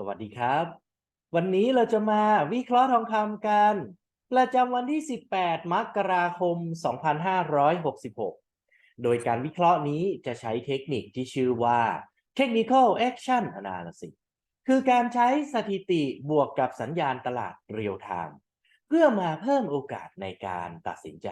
สวัสดีครับ วันนี้เราจะมาวิเคราะห์ทองคำกัน ประจำวันที่ 18 มกราคม 2566 โดยการวิเคราะห์นี้จะใช้เทคนิคที่ชื่อว่า Technical Action Analysis คือการใช้สถิติบวกกับสัญญาณตลาดเรียลไทม์เพื่อมาเพิ่มโอกาสในการตัดสินใจ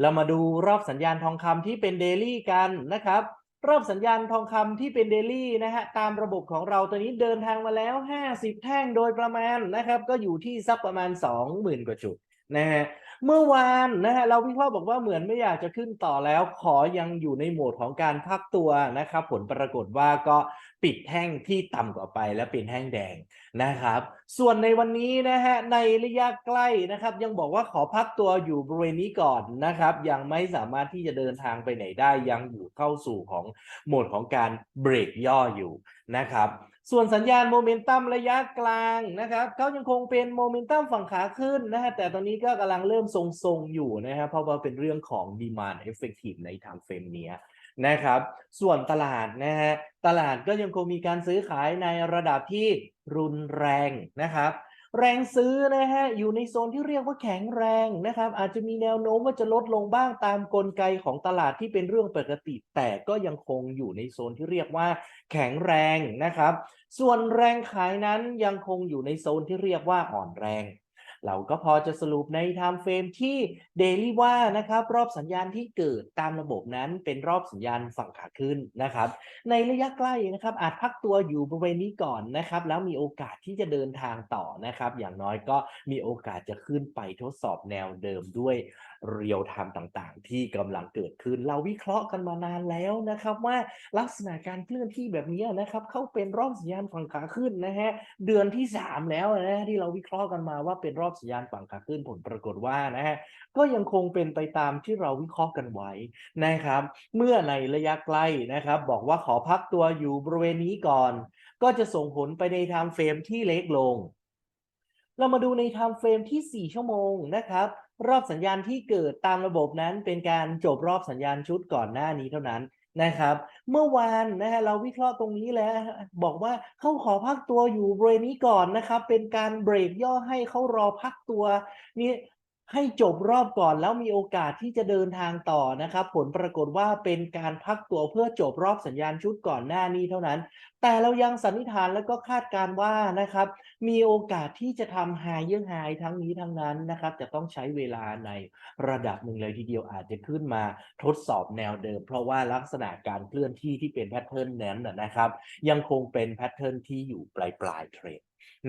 เรามาดูรอบสัญญาณทองคำที่เป็นเดลี่กันนะครับ รอบสัญญาณทองคำที่เป็นเดลี่นะฮะตามระบบของเราตัวนี้เดินทางมาแล้ว 50 แท่งโดยประมาณนะครับก็อยู่ที่สักประมาณ 20,000 กว่าจุดนะฮะเมื่อวานนะฮะเราวิเคราะห์บอกว่าเหมือนไม่อยากจะขึ้นต่อแล้วขอยังอยู่ในโหมดของการพักตัวนะครับผลปรากฏว่าก็ปิดแท่งที่ต่ำกว่าไปและเป็นแท่งแดงนะครับ ส่วนในวันนี้นะฮะในระยะใกล้นะครับ ยังบอกว่าขอพักตัวอยู่บริเวณนี้ก่อนนะครับ ยังไม่สามารถที่จะเดินทางไปไหนได้ยังอยู่เข้าสู่ของโหมดของการเบรกย่ออยู่นะครับ ส่วนสัญญาณโมเมนตัมระยะกลางนะครับเขายังคงเป็นโมเมนตัมฝั่งขาขึ้นนะฮะแต่ตอนนี้ก็กำลังเริ่มทรงๆอยู่นะครับเพราะว่าเป็นเรื่องของ demand effective ในทางเฟรมเนี้ย นะครับ ส่วนตลาดนะฮะตลาดก็ยังคงมีการซื้อขายในระดับที่รุนแรงนะครับแรงซื้อนะฮะอยู่ในโซนที่เรียกว่าแข็งแรงนะครับ อาจจะมีแนวโน้มว่าจะลดลงบ้างตามกลไกของตลาดที่เป็นเรื่องปกติ แต่ก็ยังคงอยู่ในโซนที่เรียกว่าแข็งแรงนะครับ ส่วนแรงขายนั้นยังคงอยู่ในโซนที่เรียกว่าอ่อนแรง เราก็พอจะสรุปในไทม์เฟรมที่เดลี่ว่านะครับรอบสัญญาณที่เกิดตามระบบนั้นเป็นรอบสัญญาณฝั่งขาขึ้นนะครับ ในระยะใกล้นะครับอาจพักตัวอยู่บริเวณนี้ก่อนนะครับแล้วมีโอกาสที่จะเดินทางต่อนะครับ อย่างน้อยก็มีโอกาสจะขึ้นไปทดสอบแนวเดิมด้วย เรียลไทม์ต่างๆ ที่กำลังเกิดขึ้น เราวิเคราะห์กันมานานแล้วนะครับ ว่าลักษณะการเคลื่อนที่แบบนี้นะครับ เข้าเป็นรอบสัญญาณฝั่งขาขึ้นนะฮะเดือนที่ 3 แล้วนะที่เราวิเคราะห์กันมาว่าเป็นรอบสัญญาณฝั่งขาขึ้นผลปรากฏว่านะฮะก็ยังคงเป็นไปตามที่เราวิเคราะห์กันไว้นะครับ เมื่อในระยะใกล้นะครับ บอกว่าขอพักตัวอยู่บริเวณนี้ก่อน ก็จะส่งผลไปในไทม์เฟรมที่เล็กลง เรามาดูในไทม์เฟรมที่ 4 ชั่วโมงนะครับ รอบสัญญาณที่เกิดตามระบบนั้นเป็นการจบรอบสัญญาณชุดก่อนหน้านี้เท่านั้นนะครับ เมื่อวานนะฮะเราวิเคราะห์ตรงนี้แล้วบอกว่าเขาขอพักตัวอยู่บริเวณนี้ก่อนนะครับ เป็นการเบรกย่อให้เขารอพักตัวนี่ให้จบรอบก่อนแล้วมีโอกาสที่จะเดินทางต่อนะครับ ผลปรากฏว่าเป็นการพักตัวเพื่อจบรอบสัญญาณชุดก่อนหน้านี้เท่านั้น แต่เรายังสันนิษฐานแล้วก็คาดการณ์ว่านะครับ มีโอกาสที่จะทำ higher high ทั้งนี้ทั้งนั้นนะครับจะต้องใช้เวลาในระดับหนึ่งเลยทีเดียวอาจจะขึ้นมาทดสอบแนวเดิม เพราะว่าลักษณะการเคลื่อนที่ที่เป็นแพทเทิร์นนั้นนะนะครับ ยังคงเป็นแพทเทิร์นที่อยู่ปลายปลายเทรน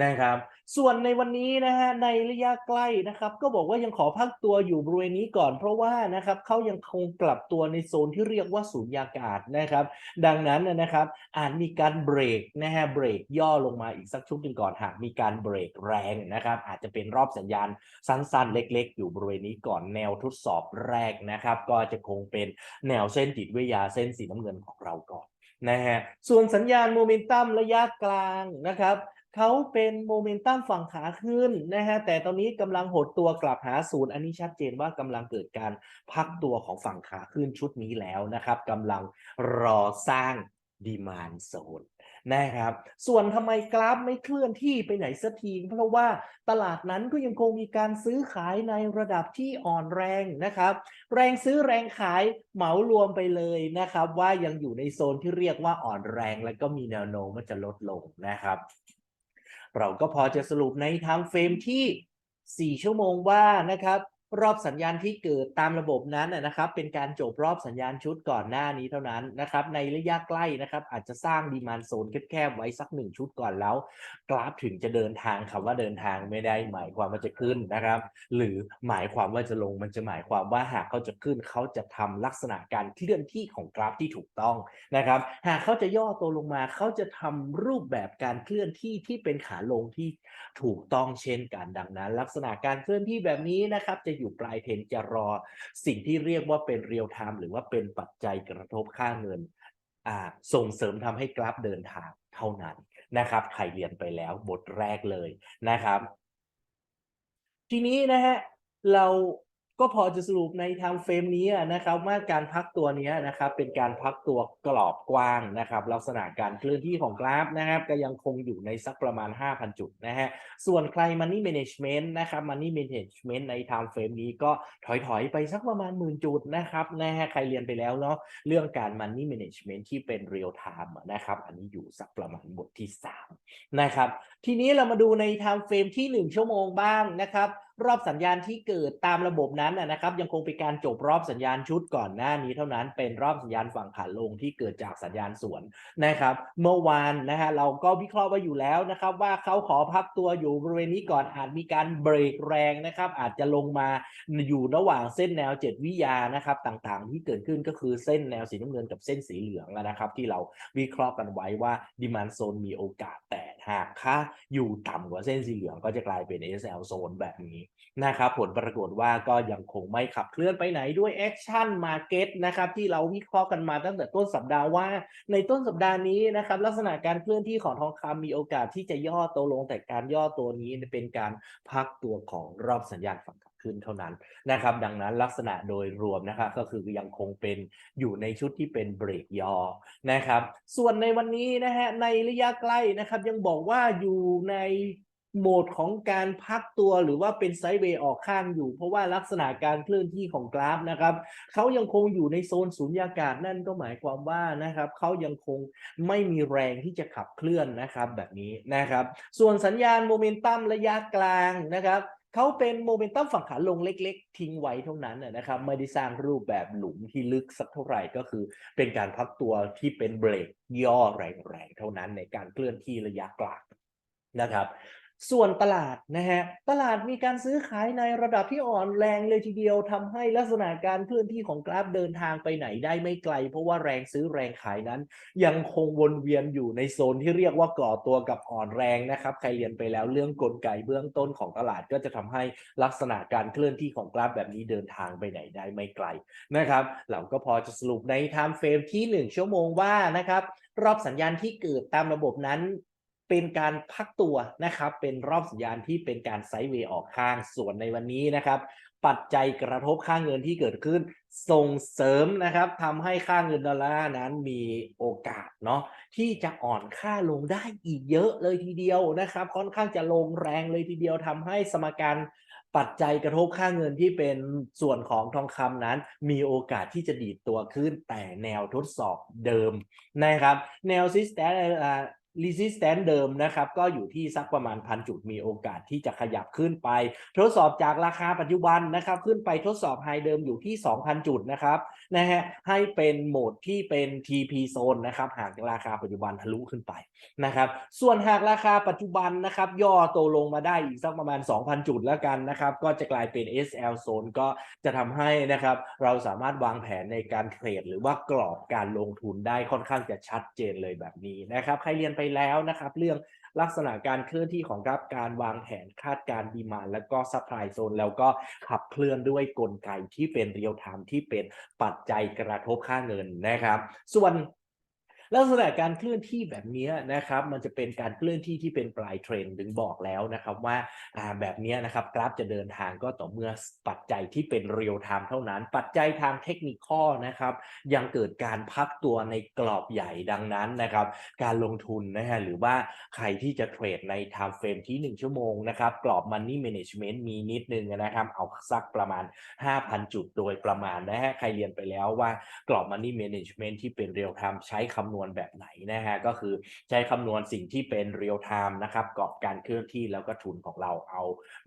นะครับ ส่วนในวันนี้นะฮะในระยะใกล้นะครับ ก็บอกว่ายังขอพักตัวอยู่บริเวณนี้ก่อน เพราะว่านะครับเขายังคงกลับตัวในโซนที่เรียกว่าสูญญากาศนะครับ ดังนั้นนะนะครับอาจมีการเบรกนะฮะเบรกย่อลงมาอีกสักชุดหนึ่งก่อนหากมีการเบรกแรงนะครับ อาจจะเป็นรอบสัญญาณสั้นๆ เล็กๆ อยู่บริเวณนี้ก่อนแนวทดสอบแรกนะครับ ก็จะคงเป็นแนวเส้นจิตวิทยาเส้นสีน้ำเงินของเราก่อนนะฮะส่วนสัญญาณโมเมนตัมระยะกลางนะครับเขาเป็นโมเมนตัมฝั่งขาขึ้นนะฮะแต่ตอนนี้กำลังหดตัวกลับหาศูนย์อันนี้ชัดเจนว่ากำลังเกิดการพักตัวของฝั่งขาขึ้นชุดนี้แล้วนะครับกำลังรอสร้างดีมานโซน นะครับ ส่วนทำไมกราฟไม่เคลื่อนที่ไปไหนสักที เพราะว่าตลาดนั้นก็ยังคงมีการซื้อขายในระดับที่อ่อนแรงนะครับ แรงซื้อแรงขายเหมารวมไปเลยนะครับ ว่ายังอยู่ในโซนที่เรียกว่าอ่อนแรงและก็มีแนวโน้มว่าจะลดลงนะครับ เราก็พอจะสรุปในทม์เฟรมที่ 4 ชั่วโมงว่านะครับ รอบสัญญาณที่เกิดตามระบบนั้นนะครับ เป็นการจบรอบสัญญาณชุดก่อนหน้านี้เท่านั้นนะครับ ในระยะใกล้นะครับ อาจจะสร้างดีมานโซนแคบๆไว้สักหนึ่งชุดก่อนแล้ว กราฟถึงจะเดินทางคำว่าเดินทางไม่ได้หมายความว่าจะขึ้นนะครับ หรือหมายความว่าจะลงมันจะหมายความว่าหากเขาจะขึ้นเขาจะทำลักษณะการเคลื่อนที่ของกราฟที่ถูกต้องนะครับ หากเขาจะย่อตัวลงมาเขาจะทำรูปแบบการเคลื่อนที่ที่เป็นขาลงที่ถูกต้องเช่นกันดังนั้น ลักษณะการเคลื่อนที่แบบนี้นะครับจะอยู่ปลายเทรนจะรอ สิ่งที่เรียกว่าเป็นเรียลไทม์หรือว่าเป็นปัจจัยกระทบค่าเงินส่งเสริมทำให้กราฟเดินทางเท่านั้นนะครับใครเรียนไปแล้วบทแรกเลยนะครับ ทีนี้นะฮะเรา ก็พอจะสรุปในไทม์เฟรมนี้นะครับว่าการพักตัวนี้นะครับเป็นการพักตัวกรอบกว้างนะครับลักษณะการเคลื่อนที่ของกราฟนะครับก็ยังคงอยู่ในสักประมาณ 5,000 จุดนะฮะส่วนใคร Money Management นะครับ Money Management ในไทม์เฟรมนี้ก็ถอยๆ ไปสักประมาณหมื่นจุดนะครับนะฮะใครเรียนไปแล้วเนาะเรื่องการ Money Management ที่เป็น Real Time นะครับอันนี้อยู่สักประมาณบทที่3นะครับทีนี้เรามาดูในไทม์เฟรมที่ 1 ชั่วโมงบ้างนะครับรอบสัญญาณที่เกิดตามระบบนั้นนะครับ ยังคงเป็นการจบรอบสัญญาณชุดก่อนหน้านี้เท่านั้นเป็นรอบสัญญาณฝั่งขาลงที่เกิดจากสัญญาณสวนนะครับ เมื่อวานนะฮะเราก็วิเคราะห์ไว้อยู่แล้วนะครับว่าเขาขอพักตัวอยู่บริเวณนี้ก่อนอาจมีการเบรกแรงนะครับ อาจจะลงมาอยู่ระหว่างเส้นแนว 7 วิยานะครับ ต่างๆ ที่เกิดขึ้นก็คือเส้นแนวสีน้ำเงินกับเส้นสีเหลืองนะครับ ที่เราวิเคราะห์กันไว้ว่าดิมานโซนมีโอกาสแต่หากค่าอยู่ต่ำกว่าเส้นสีเหลืองก็จะกลายเป็น SL โซนแบบนี้นะครับผลปรากฏว่าก็ยังคงไม่ขับเคลื่อนไปไหนด้วยแอคชั่นมาเก็ตนะครับที่เราวิเคราะห์กันมาตั้งแต่ต้นสัปดาห์ว่า ในต้นสัปดาห์นี้นะครับลักษณะการเคลื่อนที่ของทองคำมีโอกาสที่จะย่อตัวลงแต่การย่อตัวนี้เป็นการพักตัวของรอบสัญญาณฝั่งขึ้นเท่านั้นนะครับ ดังนั้นลักษณะโดยรวมนะครับก็คือยังคงเป็นอยู่ในชุดที่เป็นเบรกย่อนะครับ ส่วนในวันนี้นะฮะในระยะใกล้นะครับยังบอกว่าอยู่ใน โหมดของการพักตัวหรือว่าเป็นไซด์เวย์ออกข้างอยู่ เพราะว่าลักษณะการเคลื่อนที่ของกราฟนะครับเขายังคงอยู่ในโซนสุญญากาศนั่นก็หมายความว่านะครับเขายังคงไม่มีแรงที่จะขับเคลื่อนนะครับแบบนี้นะครับ ส่วนสัญญาณโมเมนตัมระยะกลางนะครับเขาเป็นโมเมนตัมฝั่งขาลงเล็ก ๆ ทิ้งไว้เท่านั้นนะครับไม่ได้สร้างรูปแบบหลุมที่ลึกสักเท่าไหร่ก็คือ เป็นการพักตัวที่เป็นเบรกย่อแรงๆเท่านั้นในการเคลื่อนที่ระยะกลางนะครับ ส่วนตลาดนะฮะตลาดมีการซื้อขายในระดับที่อ่อนแรงเลยทีเดียวทำให้ลักษณะการเคลื่อนที่ของกราฟเดินทางไปไหนได้ไม่ไกล เพราะว่าแรงซื้อแรงขายนั้น ยังคงวนเวียนอยู่ในโซนที่เรียกว่าก่อตัวกับอ่อนแรงนะครับใครเรียนไปแล้วเรื่องกลไกเบื้องต้นของตลาดก็จะทำให้ลักษณะการเคลื่อนที่ของกราฟแบบนี้เดินทางไปไหนได้ไม่ไกลนะครับเราก็พอจะสรุปในไทม์เฟรมที่ 1 ชั่วโมงว่านะครับรอบสัญญาณที่เกิดตามระบบนั้น เป็นการพักตัวนะครับ เป็นรอบสัญญาณที่เป็นการไซด์เวย์ออกข้างส่วนในวันนี้นะครับ ปัจจัยกระทบค่าเงินที่เกิดขึ้น ส่งเสริมนะครับทำให้ค่าเงินดอลลาร์นั้นมีโอกาสเนาะที่จะอ่อนค่าลงได้อีกเยอะเลยทีเดียวนะครับ ค่อนข้างจะลงแรงเลยทีเดียวทำให้สมการปัจจัยกระทบค่าเงินที่เป็นส่วนของทองคำนั้น มีโอกาสที่จะดีดตัวขึ้นแต่แนวทดสอบเดิมนะครับ แนวซิสแตน r e s i s t a n c เดิมนะครับ ก็อยู่ที่สักประมาณพันจุดมีโอกาสที่จะขยับขึ้นไป ทดสอบจากราคาปัจจุบันนะครับ ขึ้นไปทดสอบไฮเดิมอยู่ที่ 2,000 จุดนะครับ นะฮะให้เป็นโหมดที่เป็น TP zone นะครับหากราคาปัจจุบันทะลุขึ้นไปนะครับส่วนหากราคาปัจจุบันนะครับย่อตัวลงมาได้อีกสักประมาณ 2,000 จุดแล้วกันนะครับก็จะกลายเป็น SL zone ก็จะทำให้นะครับเราสามารถวางแผนในการเทรดหรือว่ากรอบการลงทุนได้ค่อนข้างจะชัดเจนเลยแบบนี้นะครับใครเรียนไปแล้วนะครับเรื่อง ลักษณะการเคลื่อนที่ของกราฟการวางแผนคาดการดีมาและก็ซัพพลายโซนแล้วก็ขับเคลื่อนด้วยกลไกที่เป็นเรียลไทม์ที่เป็นปัจจัยกระทบค่าเงินนะครับ ส่วน ลักษณะการเคลื่อนที่แบบนี้นะครับมันจะเป็นการเคลื่อนที่ที่เป็นปลายเทรนด์ถึงบอกแล้วนะครับว่าแบบนี้นะครับกราฟจะเดินทางก็ต่อเมื่อปัจจัยที่เป็นเรียลไทม์เท่านั้น ปัจจัยทางเทคนิคนะครับยังเกิดการพักตัวในกรอบใหญ่ดังนั้นนะครับการลงทุนนะฮะหรือว่าใครที่จะเทรดใน time frame ที่ 1 ชั่วโมงนะครับกรอบ money management มีนิดนึงนะครับเอาสักประมาณ 5,000 จุดโดยประมาณนะฮะใครเรียนไปแล้วว่ากรอบ money management ที่เป็น real time ใช้คำนวณแบบไหนนะฮะก็คือใช้คำนวณสิ่งที่เป็น real time นะครับกรอบการเคลื่อนที่แล้วก็ทุนของเราเอา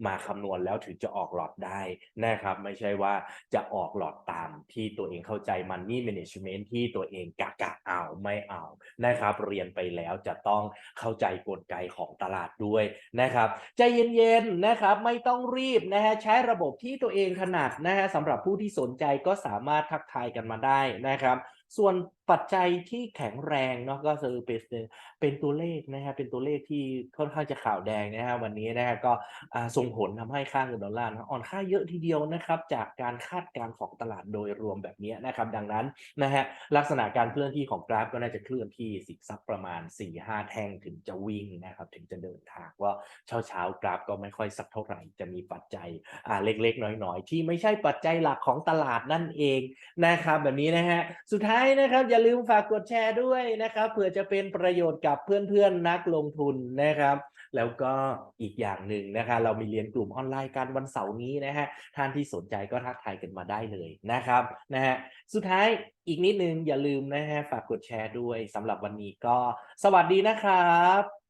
มาคำนวณแล้วถึงจะออกหลอดได้นะครับไม่ใช่ว่าจะออกหลอดตามที่ตัวเองเข้าใจ money management ที่ตัวเองกะกะเอาไม่เอานะครับเรียนไปแล้วจะต้องเข้าใจกลไกของตลาดด้วยนะครับใจเย็นๆนะครับไม่ต้องรีบนะฮะใช้ระบบที่ตัวเองถนัดนะฮะสำหรับผู้ที่สนใจก็สามารถทักทายกันมาได้นะครับ ส่วน ปัจจัยที่แข็งแรงเนาะก็คือเป็นเป็นตัวเลขนะครับเป็นตัวเลขที่ค่อนข้างจะข่าวแดงนะครับวันนี้นะครับก็ส่งผลทำให้ค่าเงินดอลลาร์อ่อนค่าเยอะทีเดียวนะครับ จากการคาดการณ์ของตลาดโดยรวมแบบนี้นะครับ ดังนั้นนะฮะลักษณะการเคลื่อนที่ของกราฟก็น่าจะเคลื่อนที่สิกซักประมาณ 4-5 แท่งถึงจะวิ่งนะครับ ถึงจะเดินทางว่าเช้าเช้าๆกราฟก็ไม่ค่อยสักเท่าไหร่จะมีปัจจัยอ่าเล็กๆ น้อยๆ ที่ไม่ใช่ปัจจัยหลักของตลาดนั่นเองนะครับแบบนี้นะฮะสุดท้ายนะครับอย่าลืมฝากกดแชร์ด้วยนะครับเผื่อจะเป็นประโยชน์กับเพื่อนๆนักลงทุนนะครับ แล้วก็อีกอย่างหนึ่งนะคะเรามีเรียนกลุ่มออนไลน์การวันเสาร์นี้นะฮะท่านที่สนใจก็ทักทายกันมาได้เลยนะครับนะฮะสุดท้ายอีกนิดนึงอย่าลืมนะฮะฝากกดแชร์ด้วยสำหรับวันนี้ก็ สวัสดีนะครับ